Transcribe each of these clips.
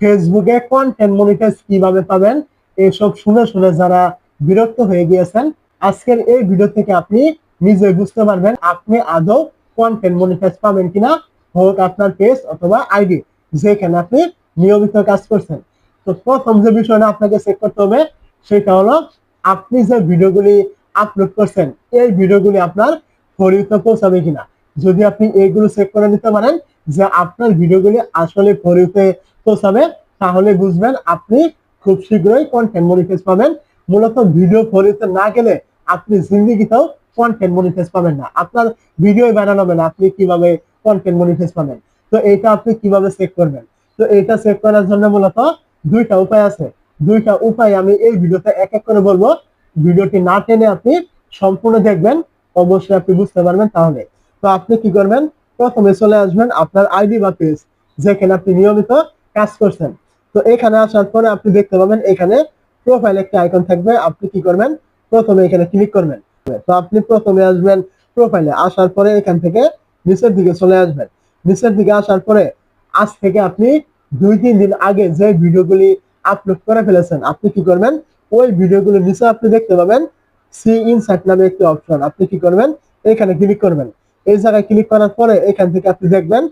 ফেসবুকে content monetize কীভাবে পাবেন? এসব শুনে শুনে যারা বিরক্ত হয়ে গিয়েছেন, আজকের এই ভিডিও থেকে আপনি নিজে বুঝতে পারবেন আপনি আদৌ কন্টেন্ট মনিটাইজ পাবেন কিনা, হোক আপনার পেজ অথবা আইডি যেখানে আপনি নিয়মিত কাজ করছেন। তো প্রথম যে বিষয়টা আপনাকে চেক করতে হবে, সেটা হলো আপনি যে ভিডিওগুলি আপলোড করছেন, এই ভিডিওগুলি আপনার ফরিতে পৌঁছাবে কিনা। যদি আপনি এইগুলো চেক করে নিতে পারেন যে আপনার ভিডিওগুলি আসলে ফরিতে পৌঁছাবে তাহলে বুঝবেন আপনি খুব শীঘ্রই কন্টেন্ট মনিটাইজ পাবেন। মূলত ভিডিও ফরিতে না গেলে আপনি জিন্দিগিতেও কন্টেন্ট মনিটাইজ পাবেন না। আপনার ভিডিও বানানো হবে না, আপনি কীভাবে কন্টেন্ট মনিটাইজ পাবেন? তো এটা আপনি কীভাবে চেক করবেন? তো এটা চেক করার জন্য মূলত দুইটা উপায় আছে। দুইটা উপায় আমি এই ভিডিওতে এক এক করে বলব। ভিডিওটি না টেনে আপনি সম্পূর্ণ দেখবেন, অবশ্যই আপনি বুঝতে পারবেন তাহলে। তো আপনি কি করবেন? প্রথমে চলে আসবেন আপনার আইডি বা পেজ যেখানে আপনি নিয়মিত কাজ করছেন। তো এখানে আসার পরে আপনি দেখতে পাবেন এখানে প্রোফাইল একটা আইকন থাকবে। আপনি কি করবেন? প্রথমে এখানে ক্লিক করবেন। তো আপনি প্রথমে আসবেন প্রোফাইলে আসার পরে এখান থেকে নিচের দিকে চলে আসবেন। নিচের দিকে আসার পরে আজ থেকে আপনি দুই, তিন দিন আগে যে ভিডিওগুলি আপলোড করে ফেলেছেন, আপনি কি করবেন? ওই ভিডিওগুলো নিচে আপনি দেখতে পাবেন সি ইনসার্ট নামে একটি অপশন আপনি কি করবেন? এখানে ক্লিক করবেন। এই জায়গায় ক্লিক করার পরে এখান থেকে আপনি দেখবেন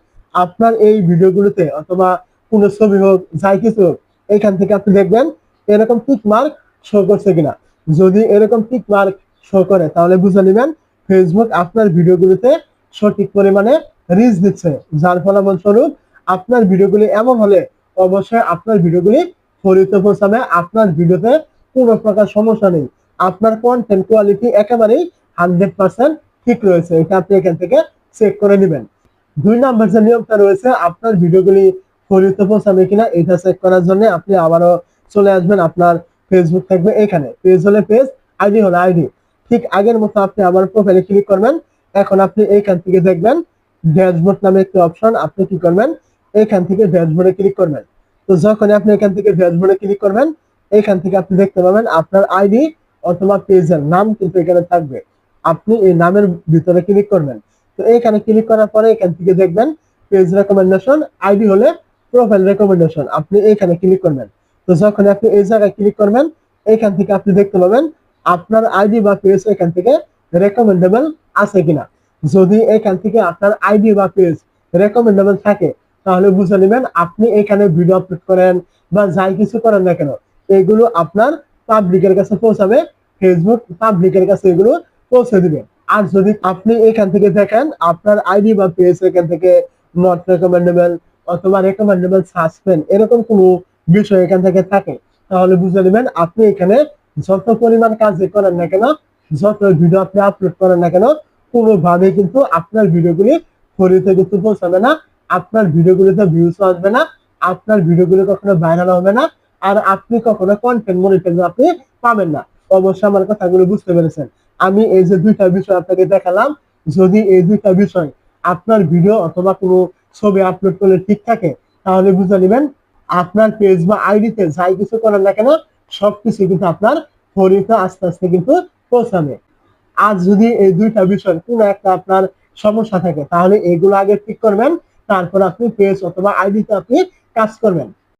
আপনার এই ভিডিওগুলোতে অথবা কোনো ছবি হোক, যাই কিছু হোক এখান থেকে আপনি দেখবেন এরকম টিক মার্ক শো করছে কিনা। যদি এরকম টিক মার্ক শো করে, তাহলে বুঝে নেবেন ফেসবুক আপনার ভিডিওগুলোতে সঠিক পরিমাণে রিচ দিচ্ছে। যার ফলাফলস্বরূপ আপনার ভিডিওগুলি এমন হলে অবশ্যই আপনার ভিডিওগুলি ফরিতে পৌঁছাবে। আপনার ভিডিওতে কোনো প্রকার সমস্যা নেই। আপনার কন্টেন্ট কোয়ালিটি একেবারেই হান্ড্রেড পার্সেন্ট ঠিক রয়েছে। এটা আপনি এখান থেকে চেক করে নেবেন। দুই নাম্বার যে নিয়মটা রয়েছে, আপনার ভিডিওগুলি ফরিতে পৌঁছাবে কিনা এটা চেক করার জন্য আপনি আবারও চলে আসবেন আপনার ফেসবুক থাকবে এখানে। পেজ হলে পেজ আইডি হলে আইডি ঠিক আগের মতো আপনি আবার প্রোফাইলে ক্লিক করবেন। এখন আপনি এইখান থেকে দেখবেন ড্যাশবোর্ড নামে একটি অপশন আপনি কি করবেন? এখান থেকে ড্যাশবোর্ডে ক্লিক করবেন। তো যখন আপনি এখান থেকে ড্যাশবোর্ডে ক্লিক করবেন, এখান থেকে আপনি দেখতে পাবেন আপনার আইডি অথবা পেজের নাম কিন্তু এখানে থাকবে। আপনি এই নামের ভিতরে ক্লিক করবেন। তো এখানে ক্লিক করার পরে এখান থেকে দেখবেন পেজ রেকমেন্ডেশন আইডি হলে প্রোফাইল রেকমেন্ডেশন আপনি এখানে ক্লিক করবেন। তো যখন আপনি এই জায়গায় ক্লিক করবেন এখান থেকে আপনি দেখতে পাবেন আপনার আইডি বা পেজ এখান থেকে রেকমেন্ডেবল আছে কিনা। যদি এখান থেকে আপনার আইডি বা পেজ রেকমেন্ডেবল থাকে, তাহলে বুঝে নেবেন আপনি এখানে ভিডিও আপলোড করেন বা যাই কিছু করেন না কেন, এগুলো আপনার পাবলিকের কাছে পৌঁছাবে ফেসবুক পাবলিকের কাছে এগুলো পৌঁছে দিবে। আর যদি আপনি এখান থেকে দেখেন আপনার আইডি বা পেজ এখান থেকে নট রেকমেন্ডেবল অথবা রেকমেন্ডেবল সাসপেন্ড এরকম কোনো বিষয় এখান থেকে থাকে, তাহলে বুঝে নেবেন আপনি এখানে যত পরিমাণ কাজ করেন না কেন, যত ভিডিও আপনি আপলোড করেন না কেন কোনোভাবে কিন্তু আপনার ভিডিওগুলি ফরিতে কিন্তু পৌঁছাবে না, আপনার ভিডিওগুলিতে ভিউজ আসবে না, আপনার ভিডিওগুলো কখনো ভাইরাল হবে না, আর আপনি কখনো কন্টেন্ট মনিটাইজ আপনি পাবেন না। অবশ্যই আমার কথাগুলো বুঝতে পেরেছেন। আমি এই যে দুইটা বিষয় আপনাকে দেখালাম, যদি এই দুইটা বিষয় আপনার ভিডিও অথবা কোনো ছবি আপলোড করলে ঠিক থাকে, তাহলে বুঝে নেবেন আপনার পেজ বা আইডিতে যাই কিছু করেন না কেন, সবকিছু কিন্তু আপনার ফরিতে আস্তে আস্তে কিন্তু পৌঁছাবে। আজ যদি এই দুইটা বিষয়, কোনো একটা আপনার সমস্যা থাকে, তাহলে এগুলো আগে ঠিক করবেন, তারপর আপনি পেজ অথবা আইডিতে আপনি কাজ করবেন।